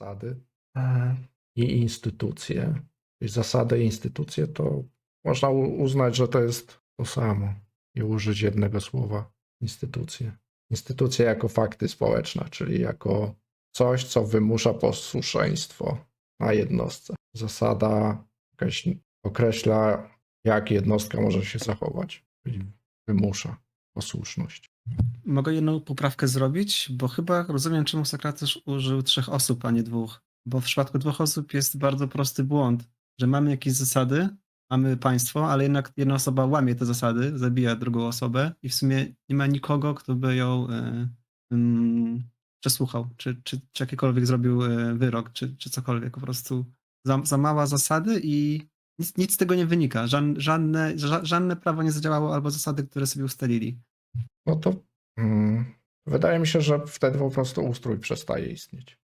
zasady e, i instytucje. Czyli zasady i instytucje to można uznać, że to jest to samo i użyć jednego słowa instytucje. Instytucje jako fakty społeczne, czyli jako coś, co wymusza posłuszeństwo na jednostce. Zasada określa, jak jednostka może się zachować, czyli wymusza posłuszność. Mogę jedną poprawkę zrobić, bo chyba rozumiem, czemu Sokrates użył trzech osób, a nie dwóch. Bo w przypadku dwóch osób jest bardzo prosty błąd, że mamy jakieś zasady, mamy państwo, ale jednak jedna osoba łamie te zasady, zabija drugą osobę i w sumie nie ma nikogo, kto by ją e, mm, przesłuchał, czy, czy, czy jakikolwiek zrobił e, wyrok, czy, czy cokolwiek. Po prostu za, za mała zasady i nic, nic z tego nie wynika. Żadne, ża, żadne prawo nie zadziałało albo zasady, które sobie ustalili. No to mm, wydaje mi się, że wtedy po prostu ustrój przestaje istnieć